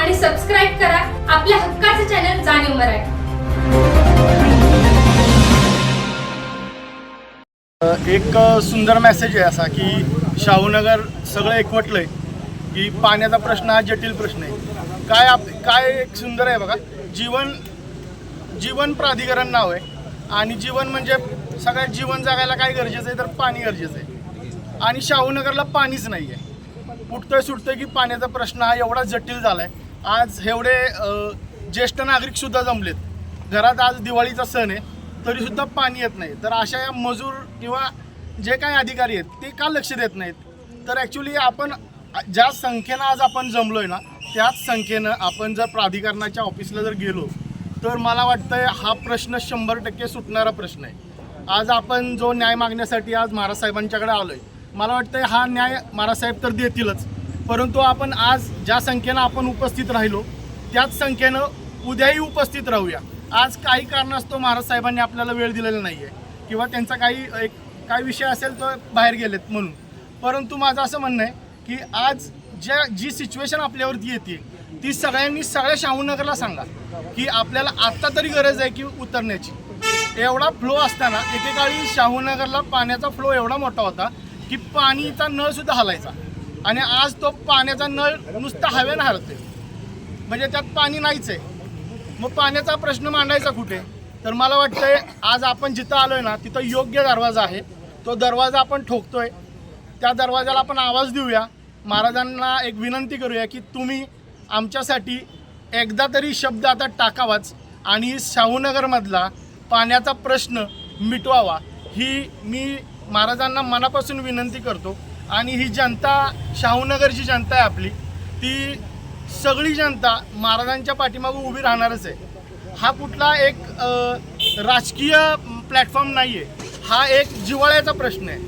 आणि सबस्क्राईब करा आपल्या हक्काचं चॅनल जाणीव मराठी. एक सुंदर मेसेज आहे असा की शाहूनगर सगळं एकवटलंय की पाण्याचा प्रश्न हा जटिल प्रश्न आहे. काय आप काय एक सुंदर आहे बघा जीवन जीवन प्राधिकरण नाव आहे आणि जीवन म्हणजे सगळ्यात जीवन जगायला काय गरजेचं आहे तर पाणी गरजेचं आहे. आणि शाहूनगरला पाणीच नाही आहे उठतोय सुटतोय की पाण्याचा प्रश्न हा एवढा जटिल झाला आहे आज एवढे ज्येष्ठ नागरिकसुद्धा जमलेत. घरात आज दिवाळीचा सण आहे तरीसुद्धा पाणी येत नाही. तर अशा या मजूर किंवा जे काही अधिकारी आहेत ते का लक्ष देत नाहीत? तर ॲक्च्युली आपण ज्या संख्येनं आज आपण जमलो आहे ना त्याच संख्येनं आपण जर प्राधिकरणाच्या ऑफिसला जर गेलो तर मला वाटतं हा प्रश्न शंभर टक्के सुटणारा प्रश्न आहे. आज आपण जो न्याय मागण्यासाठी आज महाराज साहेबांच्याकडे आहे मला वाटतं हा न्याय महाराजसाहेब तर देतीलच. परंतु आपण आज ज्या संख्येनं आपण उपस्थित राहिलो त्याच संख्येनं उद्याही उपस्थित राहूया. आज काही कारणास्तव महाराज साहेबांनी आपल्याला वेळ दिलेला नाही आहे किंवा त्यांचा काही एक काय विषय असेल तर बाहेर गेलेत म्हणून. परंतु माझं असं म्हणणं आहे की आज ज्या जी सिच्युएशन आपल्यावरती येते ती सगळ्यांनी सगळ्या शाहूनगरला सांगा की आपल्याला आत्ता तरी गरज आहे की उतरण्याची. एवढा फ्लो असताना एकेकाळी शाहूनगरला पाण्याचा फ्लो एवढा मोठा होता की पाणीचा नळसुद्धा हलायचा. आणि आज तो पाण्याचा नळ नुसता हवेनं हरते म्हणजे त्यात पाणी नाहीच आहे. मग पाण्याचा प्रश्न मांडायचा कुठे? तर मला वाटतंय आज आपण जिथं आलोय ना तिथं योग्य दरवाजा आहे. तो दरवाजा आपण ठोकतोय. त्या दरवाजाला आपण आवाज देऊया. महाराजांना एक विनंती करूया की तुम्ही आमच्यासाठी एकदा तरी शब्द आता टाकावाच आणि शाहूनगरमधला पाण्याचा प्रश्न मिटवावा. ही मी महाराजांना मनापासून विनंती करतो. आणि ही जनता शाहूनगरची जनता आहे आपली ती सगळी जनता महाराजांच्या पाठीमागं उभी राहणारच आहे. हा कुठला एक राजकीय प्लॅटफॉर्म नाही आहे हा एक जिव्हाळ्याचा प्रश्न आहे.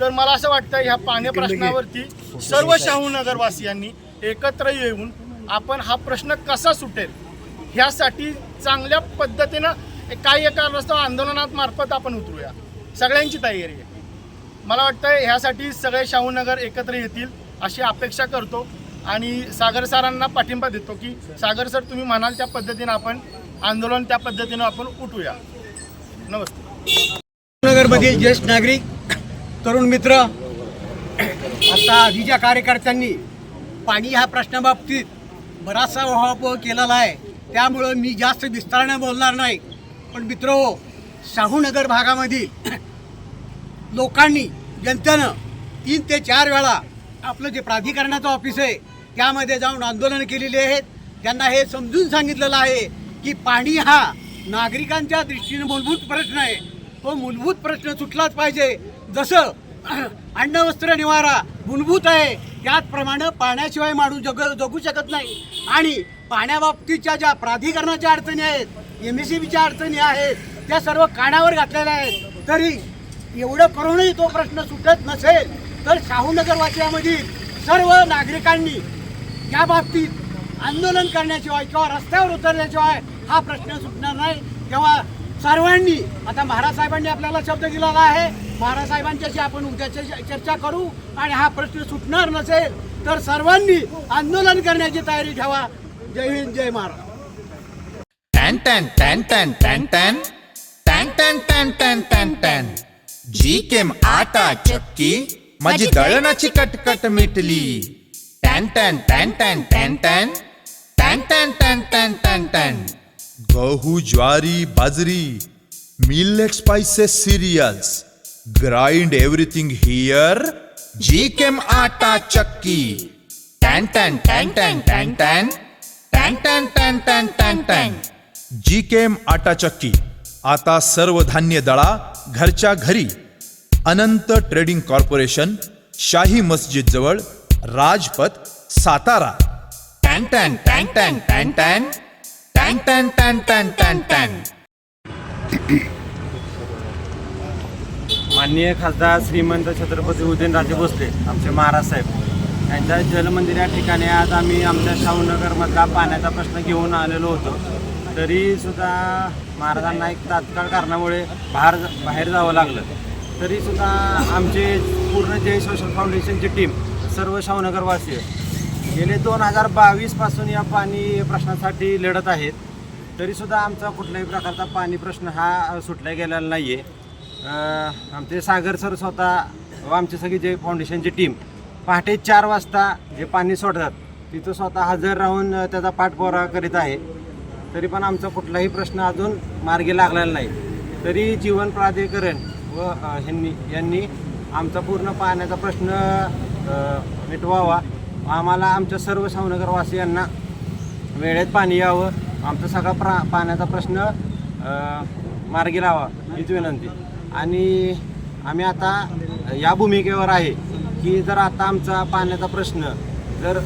तर मला असं वाटतं ह्या पाण्या प्रश्नावरती सर्व शाहूनगरवासियांनी एकत्र येऊन आपण हा प्रश्न कसा सुटेल ह्यासाठी चांगल्या पद्धतीनं काही एका कारणास्तव आंदोलनात मार्फत आपण उतरूया. सगळ्यांची तयारी आहे. मला वाटतं ह्यासाठी सगळे शाहूनगर एकत्र येतील अशी अपेक्षा करतो. आणि सागर सरांना पाठिंबा देतो की सागर सर तुम्ही म्हणाल त्या पद्धतीनं आपण आंदोलन त्या पद्धतीनं आपण उठूया. नमस्ते. नगरमधील ज्येष्ठ नागरिक तरुण मित्र आता आधीच्या कार्यकर्त्यांनी पाणी ह्या प्रश्नाबाबतीत बराचसा उहापोह केलेला आहे. त्यामुळं मी जास्त विस्ताराने बोलणार नाही. पण मित्र शाहूनगर भागामधील लोकांनी जनतेनं तीन ते चार वेळा आपलं जे प्राधिकरणाचं ऑफिस आहे त्यामध्ये जाऊन आंदोलन केलेली आहेत. त्यांना हे समजून सांगितलेलं आहे की पाणी हा नागरिकांच्या दृष्टीने मूलभूत प्रश्न आहे. तो मूलभूत प्रश्न सुटलाच पाहिजे. जसं अन्न वस्त्र निवारा मूलभूत आहे. त्याचप्रमाणे पाण्याशिवाय माणूस जग जगू शकत नाही. आणि पाण्याबाबतीच्या ज्या प्राधिकरणाच्या अडचणी आहेत एम एस सी बीच्या अडचणी आहेत त्या सर्व कानावर घातलेल्या आहेत. तरी एवढं करूनही तो प्रश्न सुटत नसेल तर शाहूनगरवासियामधील सर्व नागरिकांनी या बाबतीत आंदोलन करण्याशिवाय किंवा रस्त्यावर उतरल्याशिवाय हा प्रश्न सुटणार नाही तेव्हा सर्वांनी आता महाराज साहेबांनी आपल्याला शब्द दिलेला आहे महाराज साहेबांच्याशी आपण उद्याच्या चर्चा करू आणि हा प्रश्न सुटणार नसेल तर सर्वांनी आंदोलन करण्याची तयारी ठेवा जय हिंद जय महाराज टॅन टॅन टॅन टॅन टॅन टॅन टॅन टॅन टॅन टॅन टॅन टॅन जी केम आटा चक्की माझी दळणाची कटकट मिटली टॅन टॅन टॅन टॅन टॅन टॅन टॅन टॅन टॅन टॅन टॅन टॅन गहू ज्वारी बाजरी millet spices cereals grind everything here जी केम आटा चक्की टॅन टॅन टॅन टॅन टॅन टॅन टॅन टॅन टॅन टॅन टॅन टॅन जी केम आटा चक्की आता सर्व धान्य दळा घरच्या घरी अनंत ट्रेडिंग कॉर्पोरेशन शाही मस्जिद जवळ राजपथ सातारा. टॅन टॅन टॅन टॅन टॅन टॅन. टॅन टॅन टॅन टॅन टॅन टॅन. माननीय खासदार श्रीमंत छत्रपती उदयनराजे भोसले आमचे महाराज साहेब यांच्या जलमंदिर या ठिकाणी आज आम्ही आमच्या शाहूनगरमधला पाण्याचा प्रश्न घेऊन आलेलो होतो. तरी सुद्धा महाराजांना एक तात्काळ कारणामुळे बाहेर बाहेर जावं लागलं. तरीसुद्धा आमचे पूर्ण जय सोशल फाउंडेशनची टीम सर्व शावनगरवासीय गेले दोन हजार बावीसपासून या पाणी प्रश्नासाठी लढत आहेत. तरीसुद्धा आमचा कुठल्याही प्रकारचा पाणी प्रश्न हा सुटला गेलेला नाही आहे आमचे सागर सर स्वतः व आमची सगळी जे फाउंडेशनची टीम पहाटे चार वाजता जे पाणी सोडतात तिथं स्वतः हजर राहून त्याचा पाठपुरावा करीत आहे. तरी पण आमचा कुठलाही प्रश्न अजून मार्गी लागलेला नाही. तरी जीवन प्राधिकरण व ह्यांनी यांनी आमचा पूर्ण पाण्याचा प्रश्न मिटवावा. आम्हाला आमच्या सर्व सावनगरवासियांना वेळेत पाणी यावं. आमचा सगळा प्रा पाण्याचा प्रश्न मार्गी लावा हीच विनंती. आणि आम्ही आता या भूमिकेवर आहे की जर आता आमचा पाण्याचा प्रश्न जर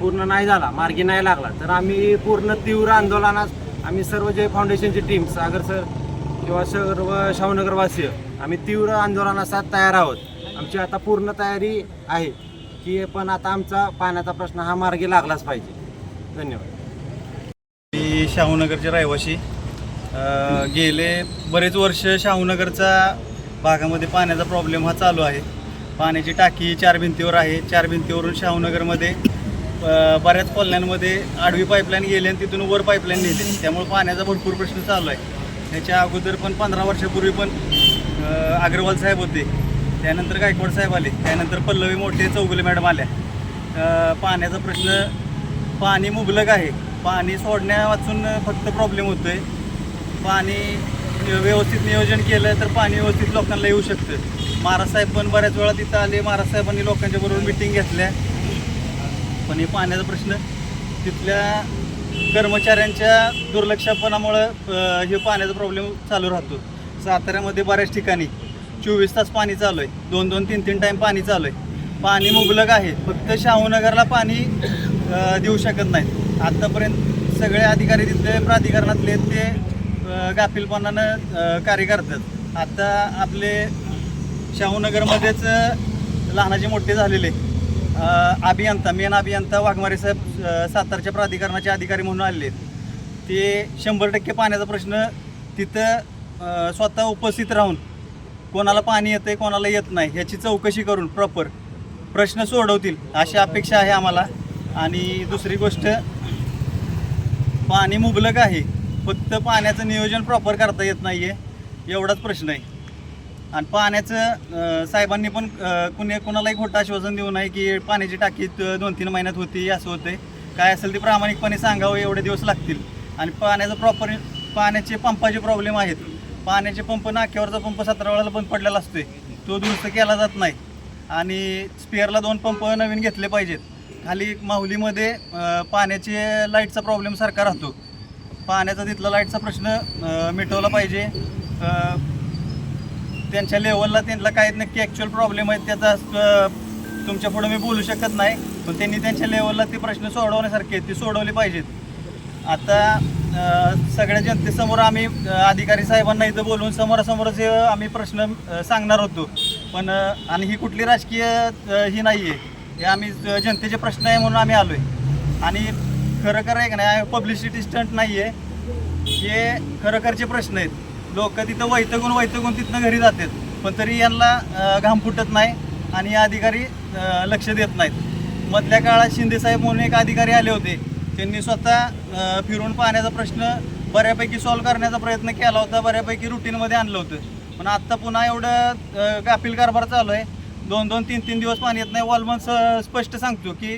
पूर्ण नाही झाला मार्गी नाही लागला तर आम्ही पूर्ण तीव्र आंदोलनात आम्ही सर्व जे फाउंडेशनची टीम सागर सर किंवा सर्व शाहूनगरवासीय आम्ही तीव्र आंदोलनासाठी तयार आहोत. आमची आता पूर्ण तयारी आहे की पण आता आमचा पाण्याचा प्रश्न हा मार्गी लागलाच पाहिजे. धन्यवाद. मी शाहूनगरचे रहिवासी. गेले बरेच वर्ष शाहूनगरचा भागामध्ये पाण्याचा प्रॉब्लेम हा चालू आहे. पाण्याची टाकी चार भिंतीवर आहे. चार भिंतीवरून शाहूनगरमध्ये बऱ्याच कॉलन्यांमध्ये आडवी पाईपलाईन गेली आणि तिथून वर पाईपलाईन नेली. त्यामुळे पाण्याचा भरपूर प्रश्न चालू आहे. त्याच्या अगोदर पण पंधरा वर्षापूर्वी पण अग्रवाल साहेब होते. त्यानंतर गायकवाड साहेब आले. त्यानंतर पल्लवी मोठे चौगुले मॅडम आल्या. पाण्याचा प्रश्न पाणी मुबलक आहे. पाणी सोडण्या वाचून फक्त प्रॉब्लेम होतो आहे पाणी व्यवस्थित नियोजन केलं तर पाणी व्यवस्थित लोकांना येऊ शकतं. महाराज साहेब पण बऱ्याच वेळा तिथं आले. महाराज साहेबांनी लोकांच्या बरोबर मिटिंग घेतल्या. पण हे पाण्याचा प्रश्न तिथल्या कर्मचाऱ्यांच्या दुर्लक्षपणामुळं हे पाण्याचा प्रॉब्लेम चालू राहतो. साताऱ्यामध्ये बऱ्याच ठिकाणी चोवीस तास पाणी चालू आहे दोन दोन तीन तीन टाईम पाणी चालू आहे पाणी मुबलक आहे. फक्त शाहूनगरला पाणी देऊ शकत नाही आत्तापर्यंत सगळे अधिकारी तिथले प्राधिकरणातले ते गाफिलपणानं गाफीलपणानं कार्य करतात. आता आपले शाहूनगरमध्येच लहानाचे मोठे झालेले आहे अभियंता मेन अभियंता वाघमारे साहेब सातारच्या प्राधिकरणाचे अधिकारी म्हणून आलेले आहेत. ते शंभर टक्के पाण्याचा प्रश्न तिथं स्वतः उपस्थित राहून कोणाला पाणी येतं आहे कोणाला येत नाही ह्याची चौकशी करून प्रॉपर प्रश्न सोडवतील अशी अपेक्षा आहे आम्हाला. आणि दुसरी गोष्ट पाणी मुबलक आहे फक्त पाण्याचं नियोजन प्रॉपर करता येत नाही आहे एवढाच प्रश्न आहे. आणि पाण्याचं साहेबांनी पण कुणी कुणालाही खोटं आश्वासन देऊ नये की पाण्याची टाकी दोन तीन महिन्यात होती असं होते काय असेल ते प्रामाणिकपणे सांगावं एवढे दिवस लागतील. आणि पाण्याचं प्रॉपर पाण्याचे पंपाचे प्रॉब्लेम आहेत. पाण्याचे पंप नाक्यावरचा पंप सतरा वेळाला बंद पडलेला असतोय. तो दुरुस्त केला जात नाही. आणि स्पेअरला दोन पंप नवीन घेतले पाहिजेत. खाली माहुलीमध्ये पाण्याचे लाईटचा प्रॉब्लेम सारखा राहतो. पाण्याचा तिथला लाईटचा प्रश्न मिटवला पाहिजे. त्यांच्या लेवलला त्यांना काय नक्की ॲक्च्युअल प्रॉब्लेम आहेत त्याचा तुमच्यापुढे मी बोलू शकत नाही. पण त्यांनी त्यांच्या लेवलला ते प्रश्न सोडवण्यासारखे आहेत ते सोडवले पाहिजेत. आता सगळ्या जनतेसमोर आम्ही अधिकारी साहेबांना इथं बोलून समोरासमोरच आम्ही प्रश्न सांगणार होतो. पण आणि ही कुठली राजकीय ही नाही आहे हे आम्ही जनतेचे प्रश्न आहे म्हणून आम्ही आलो आहे आणि खरं खरं आहे का नाही पब्लिसिटी स्टंट नाही आहे हे खरोखरचे प्रश्न आहेत. लोक तिथं वैतगून वैतगून तिथनं घरी जातात. पण तरी यांना घाम फुटत नाही आणि अधिकारी लक्ष देत नाहीत. मधल्या काळात शिंदेसाहेब म्हणून एक अधिकारी आले होते. त्यांनी स्वतः फिरून पाण्याचा प्रश्न बऱ्यापैकी सॉल्व्ह करण्याचा प्रयत्न केला होता बऱ्यापैकी रुटीनमध्ये आणलं होतं. पण आत्ता पुन्हा एवढं गाफील कारभार चालू आहे. दोन दोन तीन तीन दिवस पाणी येत नाही. वॉलमन स्पष्ट सांगतो की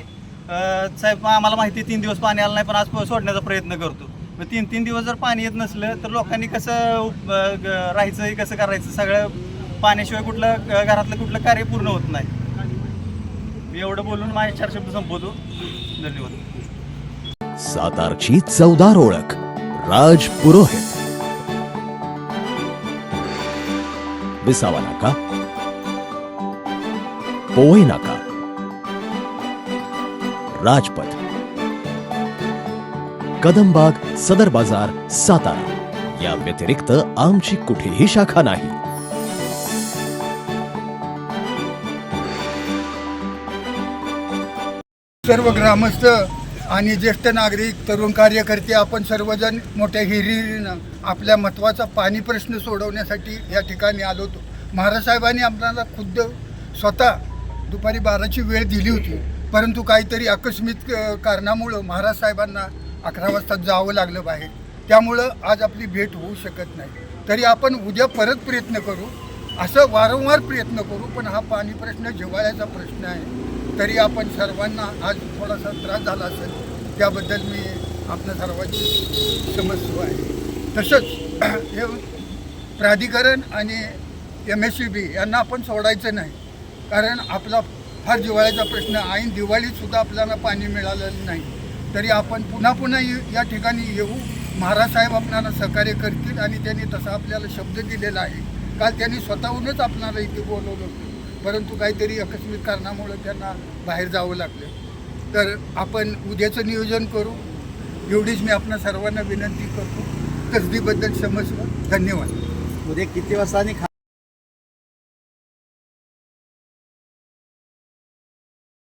साहेब आम्हाला माहिती तीन दिवस पाणी आलं नाही पण आज सोडण्याचा प्रयत्न करतो. मग तीन तीन दिवस जर पाणी येत नसलं तर लोकांनी कसं राहायचं हे कसं करायचं? सगळं पाण्याशिवाय कुठलं घरातलं कुठलं कार्य पूर्ण होत नाही. मी एवढं बोलून माझे चार शब्द संपवतो. धन्यवाद. सातारची चौदार ओळख राज पुरोहित. विसावा नाका. पोवई नाका. राजपथ. कदमबाग सदर बाजार सातारा. या व्यतिरिक्त आमची कुठेही शाखा नाही. सर्व ग्रामस्थ आणि ज्येष्ठ नागरिक तरुण कार्यकर्ते आपण सर्वजण मोठ्या हिरिरीनं आपल्या महत्त्वाचा पाणी प्रश्न सोडवण्यासाठी या ठिकाणी आलो होतो. महाराज साहेबांनी आपल्याला खुद्द स्वतः दुपारी बाराची वेळ दिली होती. परंतु काहीतरी आकस्मिक कारणामुळं महाराज साहेबांना अकरा वाजता जावं लागलं बाहेर. त्यामुळं आज आपली भेट होऊ शकत नाही. तरी आपण उद्या परत प्रयत्न करू. असं वारंवार प्रयत्न करू पण हा पाणी प्रश्न जिव्हाळ्याचा प्रश्न आहे. तरी आपण सर्वांना आज थोडासा त्रास झाला असेल त्याबद्दल मी आपल्या सर्वांची समजतो आहे. तसंच हे प्राधिकरण आणि एम एस सी बी यांना आपण सोडायचं नाही. कारण आपला फार जिव्हाळ्याचा प्रश्न ऐन दिवाळीतसुद्धा आपल्याला पाणी मिळालेलं नाही. तरी आपण पुन्हा पुन्हा या ठिकाणी येऊ. महाराज साहेब सहकार्य करतील आणि त्यांनी तसा आपल्याला शब्द दिलेला आहे. काल त्यांनी स्वतःहूनच आपणाला इथे बोलवलं होतं. परंतु काहीतरी आकस्मिक कारणामुळं त्यांना बाहेर जावं लागलं. तर आपण उद्याचं नियोजन करू. एवढीच मी आपल्या सर्वांना विनंती करतो. कसदीबद्दल समजलं. धन्यवाद. उद्या किती वाजता आणि